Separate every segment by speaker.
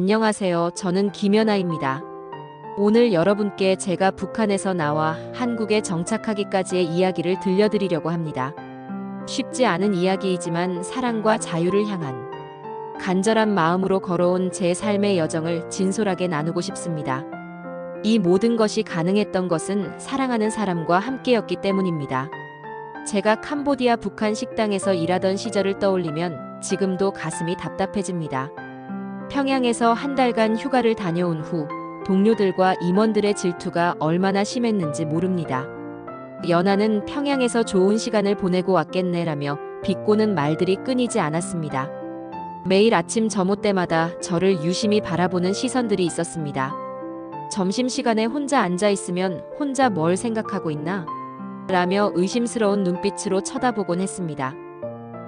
Speaker 1: 안녕하세요. 저는 김연아입니다. 오늘 여러분께 제가 북한에서 나와 한국에 정착하기까지의 이야기를 들려드리려고 합니다. 쉽지 않은 이야기이지만 사랑과 자유를 향한 간절한 마음으로 걸어온 제 삶의 여정을 진솔하게 나누고 싶습니다. 이 모든 것이 가능했던 것은 사랑하는 사람과 함께였기 때문입니다. 제가 캄보디아 북한 식당에서 일하던 시절을 떠올리면 지금도 가슴이 답답해집니다. 평양에서 한 달간 휴가를 다녀온 후 동료들과 임원들의 질투가 얼마나 심했는지 모릅니다. 연하는 평양에서 좋은 시간을 보내고 왔겠네라며 비꼬는 말들이 끊이지 않았습니다. 매일 아침 점호 때마다 저를 유심히 바라보는 시선들이 있었습니다. 점심시간에 혼자 앉아 있으면 혼자 뭘 생각하고 있나? 라며 의심스러운 눈빛으로 쳐다보곤 했습니다.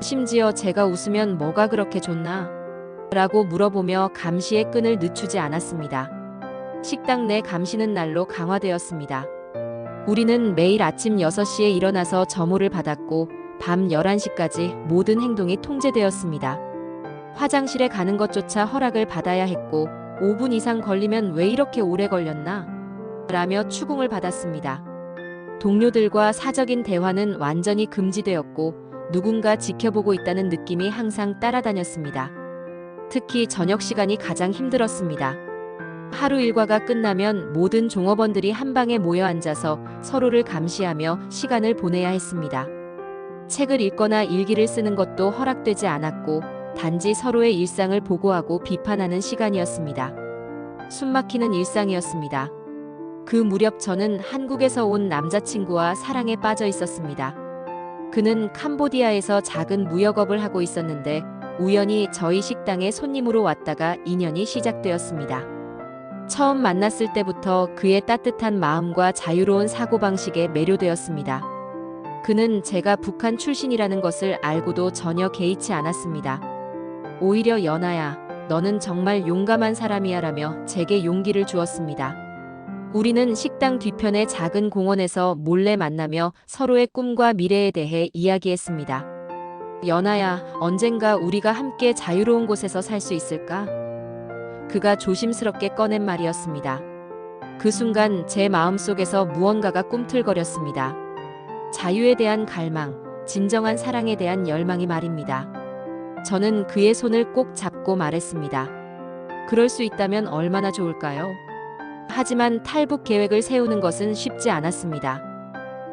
Speaker 1: 심지어 제가 웃으면 뭐가 그렇게 좋나? 라고 물어보며 감시의 끈을 늦추지 않았습니다. 식당 내 감시는 날로 강화되었습니다. 우리는 매일 아침 6시에 일어나서 점호를 받았고 밤 11시까지 모든 행동이 통제되었습니다. 화장실에 가는 것조차 허락을 받아야 했고 5분 이상 걸리면 왜 이렇게 오래 걸렸나? 라며 추궁을 받았습니다. 동료들과 사적인 대화는 완전히 금지되었고 누군가 지켜보고 있다는 느낌이 항상 따라다녔습니다. 특히 저녁 시간이 가장 힘들었습니다. 하루 일과가 끝나면 모든 종업원들이 한 방에 모여 앉아서 서로를 감시하며 시간을 보내야 했습니다. 책을 읽거나 일기를 쓰는 것도 허락되지 않았고 단지 서로의 일상을 보고하고 비판하는 시간이었습니다. 숨막히는 일상이었습니다. 그 무렵 저는 한국에서 온 남자친구와 사랑에 빠져 있었습니다. 그는 캄보디아에서 작은 무역업을 하고 있었는데 우연히 저희 식당에 손님으로 왔다가 인연이 시작되었습니다. 처음 만났을 때부터 그의 따뜻한 마음과 자유로운 사고방식에 매료되었습니다. 그는 제가 북한 출신이라는 것을 알고도 전혀 개의치 않았습니다. 오히려 연아야, 너는 정말 용감한 사람이야 라며 제게 용기를 주었습니다. 우리는 식당 뒤편의 작은 공원에서 몰래 만나며 서로의 꿈과 미래에 대해 이야기했습니다. 연아야, 언젠가 우리가 함께 자유로운 곳에서 살 수 있을까? 그가 조심스럽게 꺼낸 말이었습니다. 그 순간 제 마음속에서 무언가가 꿈틀거렸습니다. 자유에 대한 갈망, 진정한 사랑에 대한 열망이 말입니다. 저는 그의 손을 꼭 잡고 말했습니다. 그럴 수 있다면 얼마나 좋을까요? 하지만 탈북 계획을 세우는 것은 쉽지 않았습니다.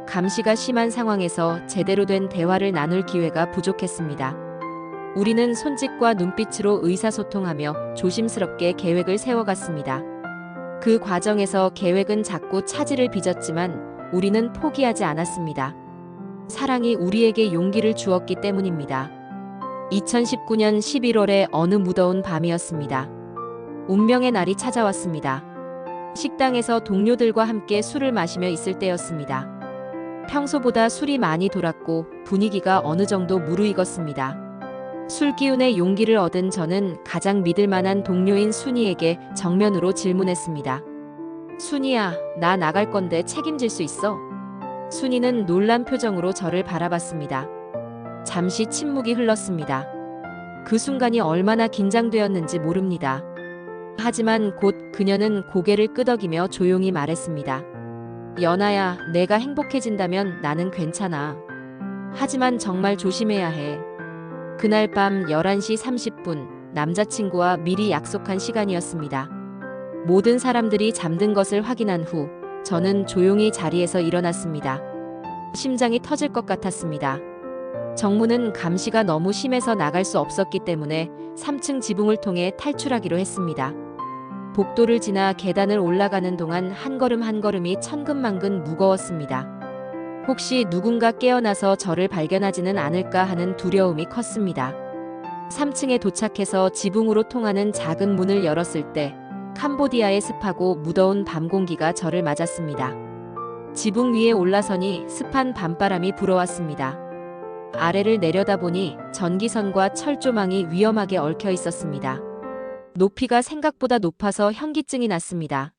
Speaker 1: 감시가 심한 상황에서 제대로 된 대화를 나눌 기회가 부족했습니다. 우리는 손짓과 눈빛으로 의사소통하며 조심스럽게 계획을 세워갔습니다. 그 과정에서 계획은 자꾸 차질을 빚었지만 우리는 포기하지 않았습니다. 사랑이 우리에게 용기를 주었기 때문입니다. 2019년 11월의 어느 무더운 밤이었습니다. 운명의 날이 찾아왔습니다. 식당에서 동료들과 함께 술을 마시며 있을 때였습니다. 평소보다 술이 많이 돌았고 분위기가 어느 정도 무르익었습니다. 술 기운의 용기를 얻은 저는 가장 믿을 만한 동료인 순이에게 정면으로 질문했습니다. 순이야, 나 나갈 건데 책임질 수 있어? 순이는 놀란 표정으로 저를 바라봤습니다. 잠시 침묵이 흘렀습니다. 그 순간이 얼마나 긴장되었는지 모릅니다. 하지만 곧 그녀는 고개를 끄덕이며 조용히 말했습니다. 연아야, 내가 행복해진다면 나는 괜찮아. 하지만 정말 조심해야 해. 그날 밤 11시 30분, 남자친구와 미리 약속한 시간이었습니다. 모든 사람들이 잠든 것을 확인한 후, 저는 조용히 자리에서 일어났습니다. 심장이 터질 것 같았습니다. 정무는 감시가 너무 심해서 나갈 수 없었기 때문에 3층 지붕을 통해 탈출하기로 했습니다. 복도를 지나 계단을 올라가는 동안 한 걸음 한 걸음이 천근만근 무거웠습니다. 혹시 누군가 깨어나서 저를 발견하지는 않을까 하는 두려움이 컸습니다. 3층에 도착해서 지붕으로 통하는 작은 문을 열었을 때 캄보디아의 습하고 무더운 밤 공기가 저를 맞았습니다. 지붕 위에 올라서니 습한 밤바람이 불어왔습니다. 아래를 내려다보니 전기선과 철조망이 위험하게 얽혀 있었습니다. 높이가 생각보다 높아서 현기증이 났습니다.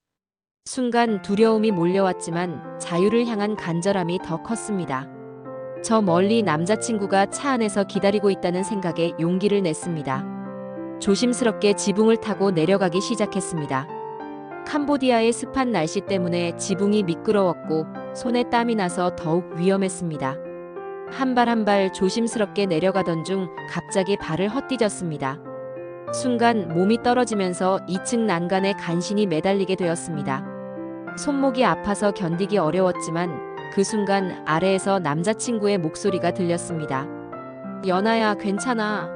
Speaker 1: 순간 두려움이 몰려왔지만 자유를 향한 간절함이 더 컸습니다. 저 멀리 남자친구가 차 안에서 기다리고 있다는 생각에 용기를 냈습니다. 조심스럽게 지붕을 타고 내려가기 시작했습니다. 캄보디아의 습한 날씨 때문에 지붕이 미끄러웠고 손에 땀이 나서 더욱 위험했습니다. 한 발 한 발 조심스럽게 내려가던 중 갑자기 발을 헛디뎠습니다. 순간 몸이 떨어지면서 2층 난간에 간신히 매달리게 되었습니다. 손목이 아파서 견디기 어려웠지만 그 순간 아래에서 남자친구의 목소리가 들렸습니다. 연아야, 괜찮아.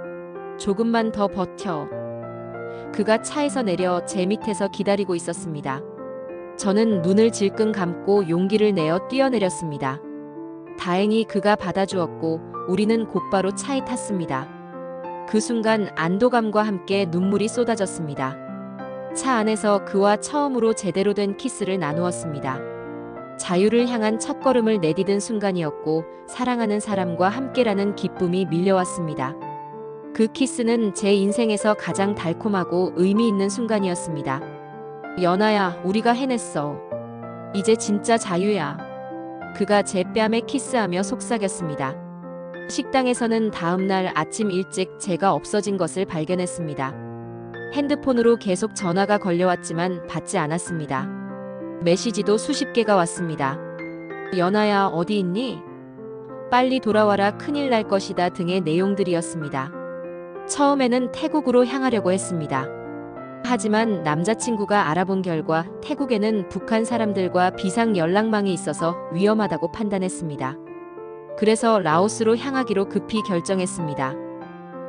Speaker 1: 조금만 더 버텨. 그가 차에서 내려 제 밑에서 기다리고 있었습니다. 저는 눈을 질끈 감고 용기를 내어 뛰어내렸습니다. 다행히 그가 받아주었고 우리는 곧바로 차에 탔습니다. 그 순간 안도감과 함께 눈물이 쏟아졌습니다. 차 안에서 그와 처음으로 제대로 된 키스를 나누었습니다. 자유를 향한 첫걸음을 내디딘 순간이었고 사랑하는 사람과 함께라는 기쁨이 밀려왔습니다. 그 키스는 제 인생에서 가장 달콤하고 의미 있는 순간이었습니다. 연아야, 우리가 해냈어. 이제 진짜 자유야. 그가 제 뺨에 키스하며 속삭였습니다. 식당에서는 다음날 아침 일찍 제가 없어진 것을 발견했습니다. 핸드폰으로 계속 전화가 걸려왔지만 받지 않았습니다. 메시지도 수십 개가 왔습니다. 연아야, 어디 있니? 빨리 돌아와라 큰일 날 것이다 등의 내용들이었습니다. 처음에는 태국으로 향하려고 했습니다. 하지만 남자친구가 알아본 결과 태국에는 북한 사람들과 비상 연락망이 있어서 위험하다고 판단했습니다. 그래서 라오스로 향하기로 급히 결정했습니다.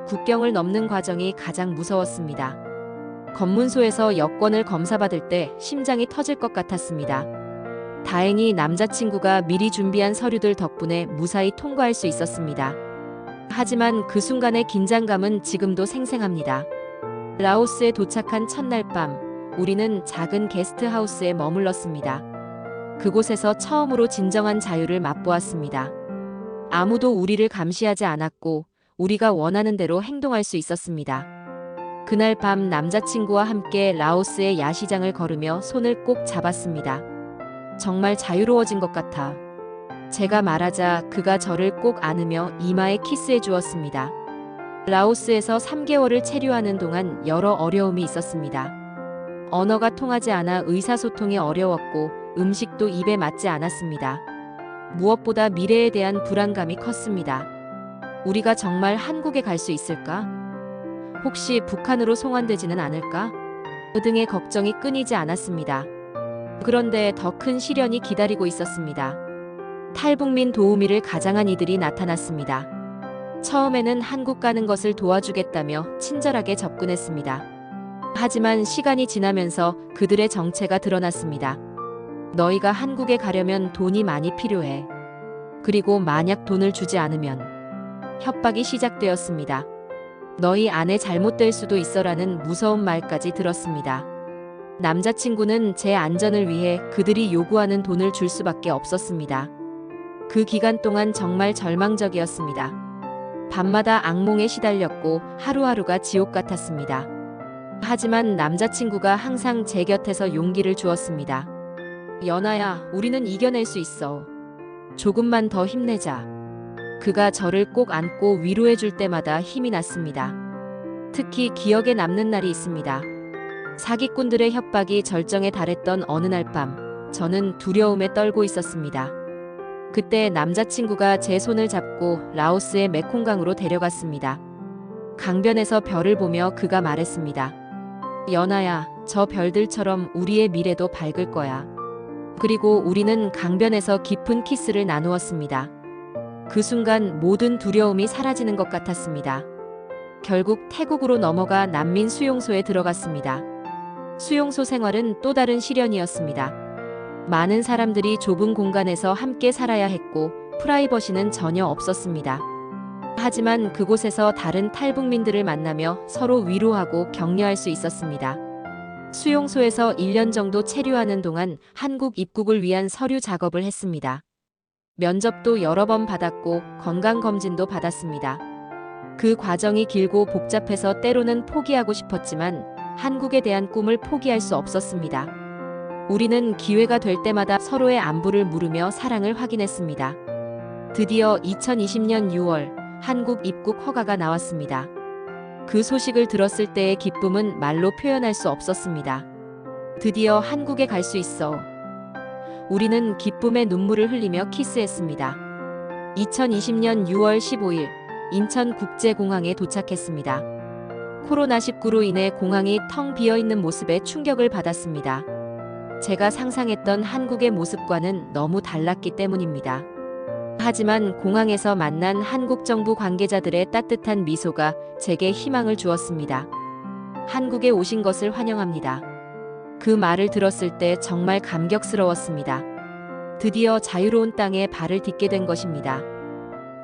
Speaker 1: 국경을 넘는 과정이 가장 무서웠습니다. 검문소에서 여권을 검사받을 때 심장이 터질 것 같았습니다. 다행히 남자친구가 미리 준비한 서류들 덕분에 무사히 통과할 수 있었습니다. 하지만 그 순간의 긴장감은 지금도 생생합니다. 라오스에 도착한 첫날 밤, 우리는 작은 게스트하우스에 머물렀습니다. 그곳에서 처음으로 진정한 자유를 맛보았습니다. 아무도 우리를 감시하지 않았고, 우리가 원하는 대로 행동할 수 있었습니다. 그날 밤 남자친구와 함께 라오스의 야시장을 걸으며 손을 꼭 잡았습니다. 정말 자유로워진 것 같아. 제가 말하자 그가 저를 꼭 안으며 이마에 키스해 주었습니다. 라오스에서 3개월을 체류하는 동안 여러 어려움이 있었습니다. 언어가 통하지 않아 의사소통이 어려웠고 음식도 입에 맞지 않았습니다. 무엇보다 미래에 대한 불안감이 컸습니다. 우리가 정말 한국에 갈 수 있을까? 혹시 북한으로 송환되지는 않을까? 그 등의 걱정이 끊이지 않았습니다. 그런데 더 큰 시련이 기다리고 있었습니다. 탈북민 도우미를 가장한 이들이 나타났습니다. 처음에는 한국 가는 것을 도와주겠다며 친절하게 접근했습니다. 하지만 시간이 지나면서 그들의 정체가 드러났습니다. 너희가 한국에 가려면 돈이 많이 필요해. 그리고 만약 돈을 주지 않으면 협박이 시작되었습니다. 너희 아내 잘못될 수도 있어라는 무서운 말까지 들었습니다. 남자친구는 제 안전을 위해 그들이 요구하는 돈을 줄 수밖에 없었습니다. 그 기간 동안 정말 절망적이었습니다. 밤마다 악몽에 시달렸고 하루하루가 지옥 같았습니다. 하지만 남자친구가 항상 제 곁에서 용기를 주었습니다. 연아야, 우리는 이겨낼 수 있어. 조금만 더 힘내자. 그가 저를 꼭 안고 위로해 줄 때마다 힘이 났습니다. 특히 기억에 남는 날이 있습니다. 사기꾼들의 협박이 절정에 달했던 어느 날 밤, 저는 두려움에 떨고 있었습니다. 그때 남자친구가 제 손을 잡고 라오스의 메콩강으로 데려갔습니다. 강변에서 별을 보며 그가 말했습니다. 연아야, 저 별들처럼 우리의 미래도 밝을 거야. 그리고 우리는 강변에서 깊은 키스를 나누었습니다. 그 순간 모든 두려움이 사라지는 것 같았습니다. 결국 태국으로 넘어가 난민 수용소에 들어갔습니다. 수용소 생활은 또 다른 시련이었습니다. 많은 사람들이 좁은 공간에서 함께 살아야 했고 프라이버시는 전혀 없었습니다. 하지만 그곳에서 다른 탈북민들을 만나며 서로 위로하고 격려할 수 있었습니다. 수용소에서 1년 정도 체류하는 동안 한국 입국을 위한 서류 작업을 했습니다. 면접도 여러 번 받았고 건강검진도 받았습니다. 그 과정이 길고 복잡해서 때로는 포기하고 싶었지만 한국에 대한 꿈을 포기할 수 없었습니다. 우리는 기회가 될 때마다 서로의 안부를 물으며 사랑을 확인했습니다. 드디어 2020년 6월 한국 입국 허가가 나왔습니다. 그 소식을 들었을 때의 기쁨은 말로 표현할 수 없었습니다. 드디어 한국에 갈 수 있어. 우리는 기쁨의 눈물을 흘리며 키스했습니다. 2020년 6월 15일 인천국제공항에 도착했습니다. 코로나19로 인해 공항이 텅 비어 있는 모습에 충격을 받았습니다. 제가 상상했던 한국의 모습과는 너무 달랐기 때문입니다. 하지만 공항에서 만난 한국 정부 관계자들의 따뜻한 미소가 제게 희망을 주었습니다. 한국에 오신 것을 환영합니다. 그 말을 들었을 때 정말 감격스러웠습니다. 드디어 자유로운 땅에 발을 딛게 된 것입니다.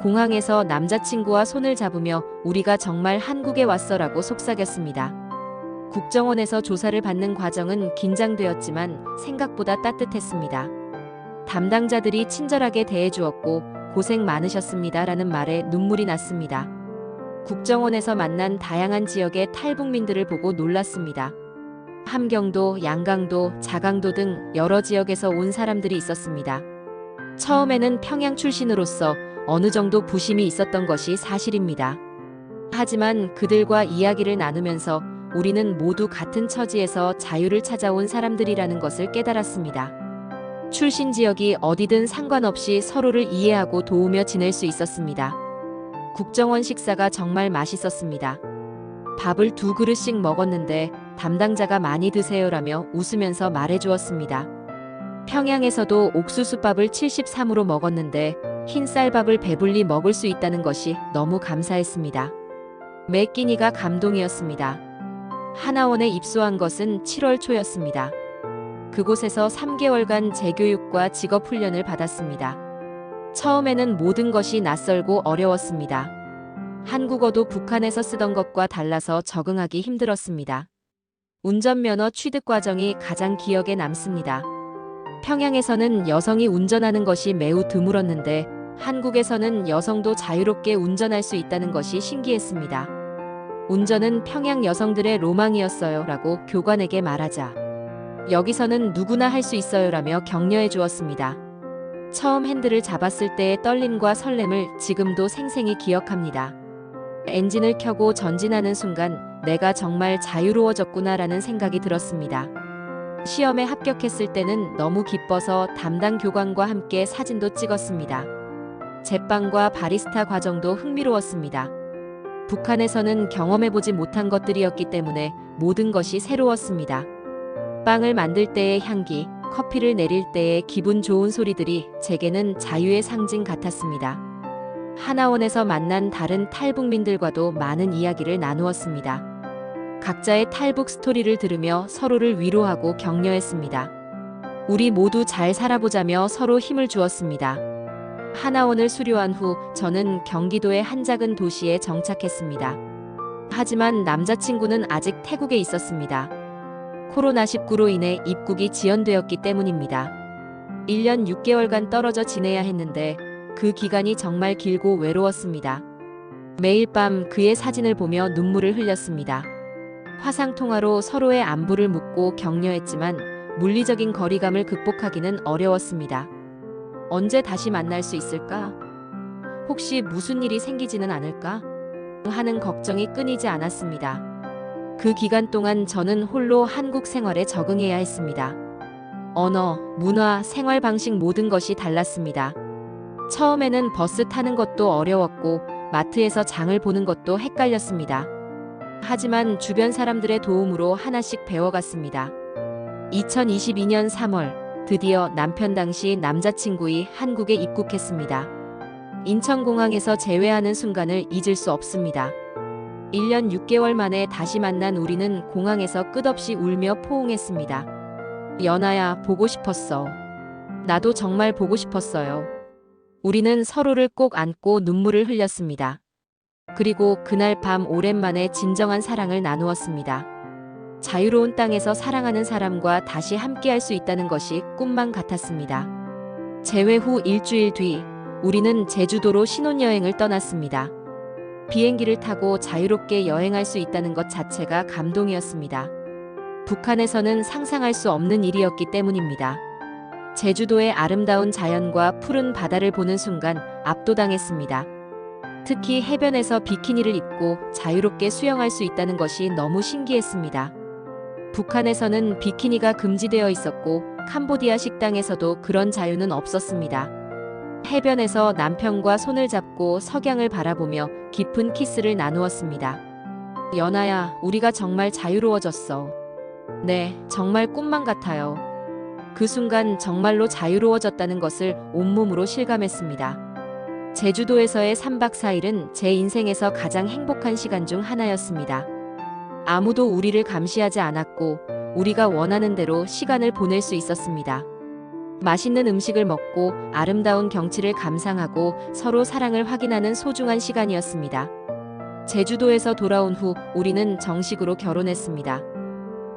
Speaker 1: 공항에서 남자친구와 손을 잡으며 우리가 정말 한국에 왔어라고 속삭였습니다. 국정원에서 조사를 받는 과정은 긴장되었지만 생각보다 따뜻했습니다. 담당자들이 친절하게 대해주었고 고생 많으셨습니다 라는 말에 눈물이 났습니다. 국정원에서 만난 다양한 지역의 탈북민들을 보고 놀랐습니다. 함경도, 양강도, 자강도 등 여러 지역에서 온 사람들이 있었습니다. 처음에는 평양 출신으로서 어느 정도 부심이 있었던 것이 사실입니다. 하지만 그들과 이야기를 나누면서 우리는 모두 같은 처지에서 자유를 찾아온 사람들이라는 것을 깨달았습니다. 출신 지역이 어디든 상관없이 서로를 이해하고 도우며 지낼 수 있었습니다. 국정원 식사가 정말 맛있었습니다. 밥을 두 그릇씩 먹었는데 담당자가 많이 드세요라며 웃으면서 말해주었습니다. 평양에서도 옥수수밥을 73으로 먹었는데 흰 쌀밥을 배불리 먹을 수 있다는 것이 너무 감사했습니다. 매 끼니가 감동이었습니다. 하나원에 입소한 것은 7월 초였습니다. 그곳에서 3개월간 재교육과 직업 훈련을 받았습니다. 처음에는 모든 것이 낯설고 어려웠습니다. 한국어도 북한에서 쓰던 것과 달라서 적응하기 힘들었습니다. 운전면허 취득 과정이 가장 기억에 남습니다. 평양에서는 여성이 운전하는 것이 매우 드물었는데 한국에서는 여성도 자유롭게 운전할 수 있다는 것이 신기했습니다. 운전은 평양 여성들의 로망이었어요 라고 교관에게 말하자. 여기서는 누구나 할 수 있어요 라며 격려해 주었습니다. 처음 핸들을 잡았을 때의 떨림과 설렘을 지금도 생생히 기억합니다. 엔진을 켜고 전진하는 순간 내가 정말 자유로워졌구나라는 생각이 들었습니다. 시험에 합격했을 때는 너무 기뻐서 담당 교관과 함께 사진도 찍었습니다. 제빵과 바리스타 과정도 흥미로웠습니다. 북한에서는 경험해보지 못한 것들이었기 때문에 모든 것이 새로웠습니다. 빵을 만들 때의 향기, 커피를 내릴 때의 기분 좋은 소리들이 제게는 자유의 상징 같았습니다. 하나원에서 만난 다른 탈북민들과도 많은 이야기를 나누었습니다. 각자의 탈북 스토리를 들으며 서로를 위로하고 격려했습니다. 우리 모두 잘 살아보자며 서로 힘을 주었습니다. 하나원을 수료한 후 저는 경기도의 한 작은 도시에 정착했습니다. 하지만 남자친구는 아직 태국에 있었습니다. 코로나19로 인해 입국이 지연되었기 때문입니다. 1년 6개월간 떨어져 지내야 했는데 그 기간이 정말 길고 외로웠습니다. 매일 밤 그의 사진을 보며 눈물을 흘렸습니다. 화상통화로 서로의 안부를 묻고 격려했지만 물리적인 거리감을 극복하기는 어려웠습니다. 언제 다시 만날 수 있을까? 혹시 무슨 일이 생기지는 않을까? 하는 걱정이 끊이지 않았습니다. 그 기간 동안 저는 홀로 한국 생활에 적응해야 했습니다. 언어, 문화, 생활 방식 모든 것이 달랐습니다. 처음에는 버스 타는 것도 어려웠고 마트에서 장을 보는 것도 헷갈렸습니다. 하지만 주변 사람들의 도움으로 하나씩 배워갔습니다. 2022년 3월 드디어 남편 당시 남자친구이 한국에 입국했습니다. 인천공항에서 재회하는 순간을 잊을 수 없습니다. 1년 6개월 만에 다시 만난 우리는 공항에서 끝없이 울며 포옹했습니다. 연아야, 보고 싶었어. 나도 정말 보고 싶었어요. 우리는 서로를 꼭 안고 눈물을 흘렸습니다. 그리고 그날 밤 오랜만에 진정한 사랑을 나누었습니다. 자유로운 땅에서 사랑하는 사람과 다시 함께할 수 있다는 것이 꿈만 같았습니다. 재회 후 일주일 뒤, 우리는 제주도로 신혼여행을 떠났습니다. 비행기를 타고 자유롭게 여행할 수 있다는 것 자체가 감동이었습니다. 북한에서는 상상할 수 없는 일이었기 때문입니다. 제주도의 아름다운 자연과 푸른 바다를 보는 순간 압도당했습니다. 특히 해변에서 비키니를 입고 자유롭게 수영할 수 있다는 것이 너무 신기했습니다. 북한에서는 비키니가 금지되어 있었고 캄보디아 식당에서도 그런 자유는 없었습니다. 해변에서 남편과 손을 잡고 석양을 바라보며 깊은 키스를 나누었습니다. 연아야, 우리가 정말 자유로워졌어. 네, 정말 꿈만 같아요. 그 순간 정말로 자유로워졌다는 것을 온몸으로 실감했습니다. 제주도에서의 3박 4일은 제 인생에서 가장 행복한 시간 중 하나였습니다. 아무도 우리를 감시하지 않았고 우리가 원하는 대로 시간을 보낼 수 있었습니다. 맛있는 음식을 먹고 아름다운 경치를 감상하고 서로 사랑을 확인하는 소중한 시간이었습니다. 제주도에서 돌아온 후 우리는 정식으로 결혼했습니다.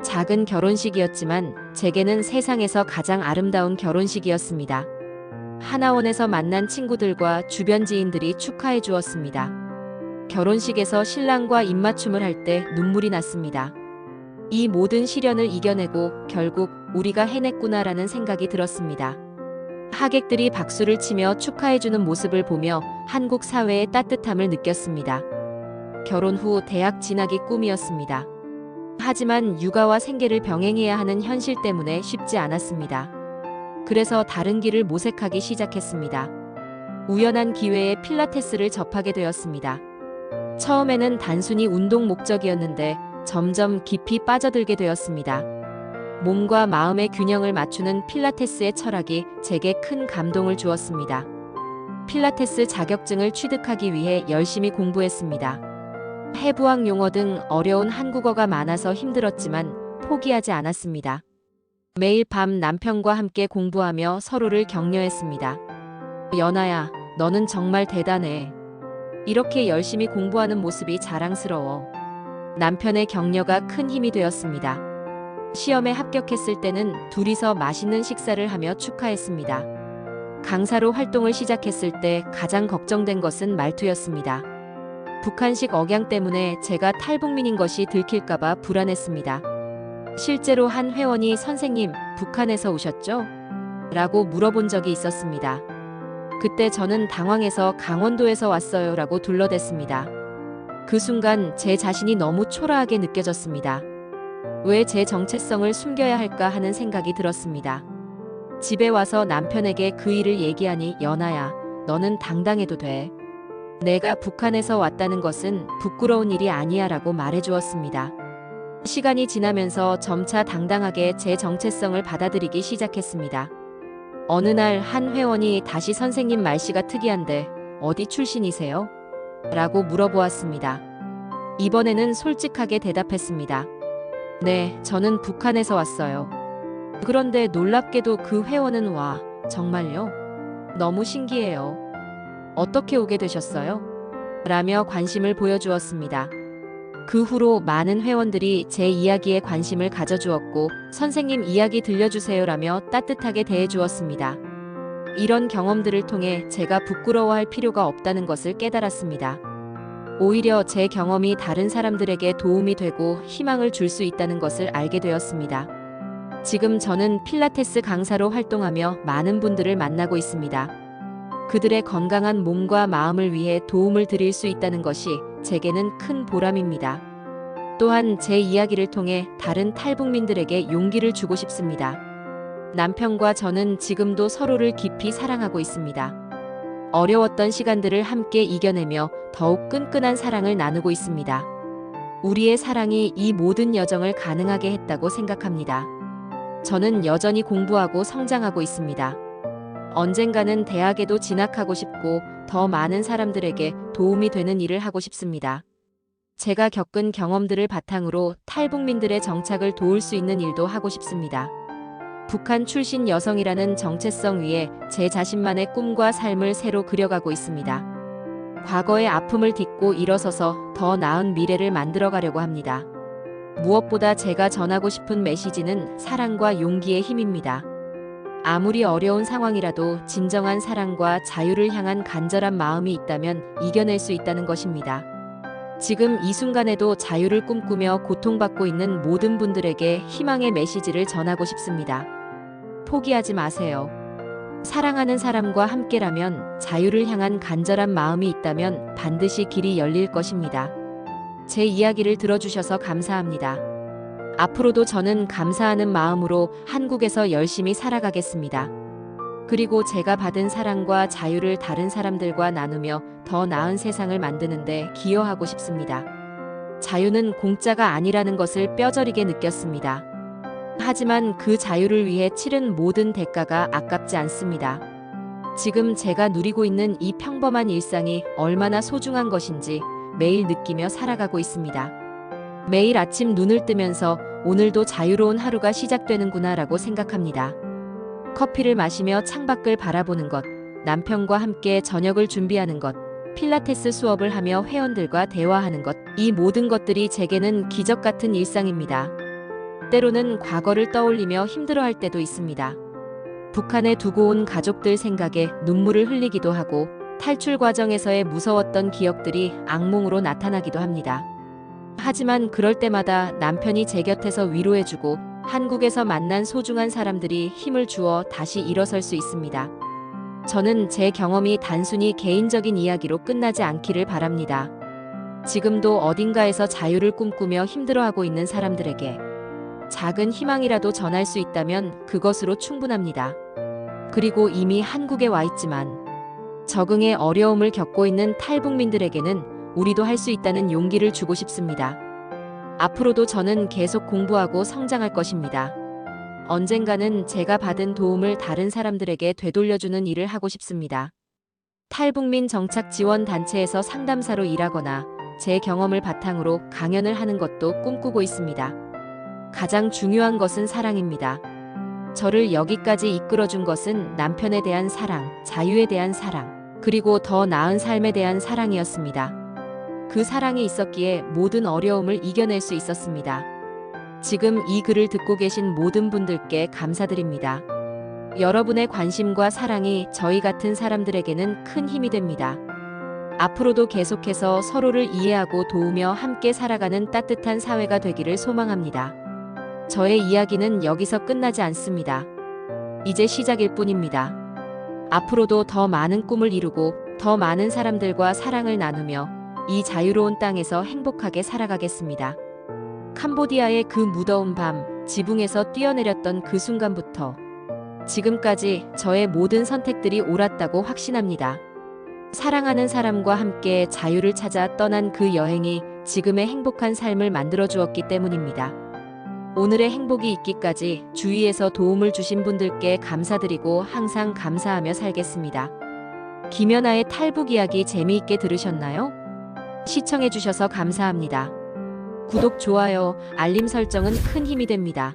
Speaker 1: 작은 결혼식이었지만 제게는 세상에서 가장 아름다운 결혼식이었습니다. 하나원에서 만난 친구들과 주변 지인들이 축하해 주었습니다. 결혼식에서 신랑과 입맞춤을 할 때 눈물이 났습니다. 이 모든 시련을 이겨내고 결국 우리가 해냈구나라는 생각이 들었습니다. 하객들이 박수를 치며 축하해주는 모습을 보며 한국 사회의 따뜻함을 느꼈습니다. 결혼 후 대학 진학이 꿈이었습니다. 하지만 육아와 생계를 병행해야 하는 현실 때문에 쉽지 않았습니다. 그래서 다른 길을 모색하기 시작했습니다. 우연한 기회에 필라테스를 접하게 되었습니다. 처음에는 단순히 운동 목적이었는데 점점 깊이 빠져들게 되었습니다. 몸과 마음의 균형을 맞추는 필라테스의 철학이 제게 큰 감동을 주었습니다. 필라테스 자격증을 취득하기 위해 열심히 공부했습니다. 해부학 용어 등 어려운 한국어가 많아서 힘들었지만 포기하지 않았습니다. 매일 밤 남편과 함께 공부하며 서로를 격려했습니다. 연아야, 너는 정말 대단해. 이렇게 열심히 공부하는 모습이 자랑스러워. 남편의 격려가 큰 힘이 되었습니다. 시험에 합격했을 때는 둘이서 맛있는 식사를 하며 축하했습니다. 강사로 활동을 시작했을 때 가장 걱정된 것은 말투였습니다. 북한식 억양 때문에 제가 탈북민인 것이 들킬까봐 불안했습니다. 실제로 한 회원이 선생님, 북한에서 오셨죠? 라고 물어본 적이 있었습니다. 그때 저는 당황해서 강원도에서 왔어요 라고 둘러댔습니다. 그 순간 제 자신이 너무 초라하게 느껴졌습니다. 왜 제 정체성을 숨겨야 할까 하는 생각이 들었습니다. 집에 와서 남편에게 그 일을 얘기하니 연아야, 너는 당당해도 돼. 내가 북한에서 왔다는 것은 부끄러운 일이 아니야 라고 말해주었습니다. 시간이 지나면서 점차 당당하게 제 정체성을 받아들이기 시작했습니다. 어느 날 한 회원이 다시 선생님 말씨가 특이한데 어디 출신이세요? 라고 물어보았습니다. 이번에는 솔직하게 대답했습니다. 네, 저는 북한에서 왔어요. 그런데 놀랍게도 그 회원은 와, 정말요? 너무 신기해요. 어떻게 오게 되셨어요? 라며 관심을 보여주었습니다. 그 후로 많은 회원들이 제 이야기에 관심을 가져주었고 선생님 이야기 들려주세요라며 따뜻하게 대해주었습니다. 이런 경험들을 통해 제가 부끄러워할 필요가 없다는 것을 깨달았습니다. 오히려 제 경험이 다른 사람들에게 도움이 되고 희망을 줄 수 있다는 것을 알게 되었습니다. 지금 저는 필라테스 강사로 활동하며 많은 분들을 만나고 있습니다. 그들의 건강한 몸과 마음을 위해 도움을 드릴 수 있다는 것이 제게는 큰 보람입니다. 또한 제 이야기를 통해 다른 탈북민들에게 용기를 주고 싶습니다. 남편과 저는 지금도 서로를 깊이 사랑하고 있습니다. 어려웠던 시간들을 함께 이겨내며 더욱 끈끈한 사랑을 나누고 있습니다. 우리의 사랑이 이 모든 여정을 가능하게 했다고 생각합니다. 저는 여전히 공부하고 성장하고 있습니다. 언젠가는 대학에도 진학하고 싶고 더 많은 사람들에게 도움이 되는 일을 하고 싶습니다. 제가 겪은 경험들을 바탕으로 탈북민들의 정착을 도울 수 있는 일도 하고 싶습니다. 북한 출신 여성이라는 정체성 위에 제 자신만의 꿈과 삶을 새로 그려가고 있습니다. 과거의 아픔을 딛고 일어서서 더 나은 미래를 만들어 가려고 합니다. 무엇보다 제가 전하고 싶은 메시지는 사랑과 용기의 힘입니다. 아무리 어려운 상황이라도 진정한 사랑과 자유를 향한 간절한 마음이 있다면 이겨낼 수 있다는 것입니다. 지금 이 순간에도 자유를 꿈꾸며 고통받고 있는 모든 분들에게 희망의 메시지를 전하고 싶습니다. 포기하지 마세요. 사랑하는 사람과 함께라면 자유를 향한 간절한 마음이 있다면 반드시 길이 열릴 것입니다. 제 이야기를 들어주셔서 감사합니다. 앞으로도 저는 감사하는 마음으로 한국에서 열심히 살아가겠습니다. 그리고 제가 받은 사랑과 자유를 다른 사람들과 나누며 더 나은 세상을 만드는데 기여하고 싶습니다. 자유는 공짜가 아니라는 것을 뼈저리게 느꼈습니다. 하지만 그 자유를 위해 치른 모든 대가가 아깝지 않습니다. 지금 제가 누리고 있는 이 평범한 일상이 얼마나 소중한 것인지 매일 느끼며 살아가고 있습니다. 매일 아침 눈을 뜨면서 오늘도 자유로운 하루가 시작되는구나 라고 생각합니다. 커피를 마시며 창밖을 바라보는 것, 남편과 함께 저녁을 준비하는 것, 필라테스 수업을 하며 회원들과 대화하는 것, 이 모든 것들이 제게는 기적 같은 일상입니다. 때로는 과거를 떠올리며 힘들어할 때도 있습니다. 북한에 두고 온 가족들 생각에 눈물을 흘리기도 하고 탈출 과정에서의 무서웠던 기억들이 악몽으로 나타나기도 합니다. 하지만 그럴 때마다 남편이 제 곁에서 위로해주고 한국에서 만난 소중한 사람들이 힘을 주어 다시 일어설 수 있습니다. 저는 제 경험이 단순히 개인적인 이야기로 끝나지 않기를 바랍니다. 지금도 어딘가에서 자유를 꿈꾸며 힘들어하고 있는 사람들에게 작은 희망이라도 전할 수 있다면 그것으로 충분합니다. 그리고 이미 한국에 와 있지만 적응에 어려움을 겪고 있는 탈북민들에게는 우리도 할 수 있다는 용기를 주고 싶습니다. 앞으로도 저는 계속 공부하고 성장할 것입니다. 언젠가는 제가 받은 도움을 다른 사람들에게 되돌려주는 일을 하고 싶습니다. 탈북민 정착 지원 단체에서 상담사로 일하거나 제 경험을 바탕으로 강연을 하는 것도 꿈꾸고 있습니다. 가장 중요한 것은 사랑입니다. 저를 여기까지 이끌어준 것은 남편에 대한 사랑, 자유에 대한 사랑, 그리고 더 나은 삶에 대한 사랑이었습니다. 그 사랑이 있었기에 모든 어려움을 이겨낼 수 있었습니다. 지금 이 글을 듣고 계신 모든 분들께 감사드립니다. 여러분의 관심과 사랑이 저희 같은 사람들에게는 큰 힘이 됩니다. 앞으로도 계속해서 서로를 이해하고 도우며 함께 살아가는 따뜻한 사회가 되기를 소망합니다. 저의 이야기는 여기서 끝나지 않습니다. 이제 시작일 뿐입니다. 앞으로도 더 많은 꿈을 이루고 더 많은 사람들과 사랑을 나누며 이 자유로운 땅에서 행복하게 살아가겠습니다. 캄보디아의 그 무더운 밤, 지붕에서 뛰어내렸던 그 순간부터 지금까지 저의 모든 선택들이 옳았다고 확신합니다. 사랑하는 사람과 함께 자유를 찾아 떠난 그 여행이 지금의 행복한 삶을 만들어 주었기 때문입니다. 오늘의 행복이 있기까지 주위에서 도움을 주신 분들께 감사드리고 항상 감사하며 살겠습니다. 김연아의 탈북 이야기 재미있게 들으셨나요? 시청해주셔서 감사합니다. 구독, 좋아요, 알림 설정은 큰 힘이 됩니다.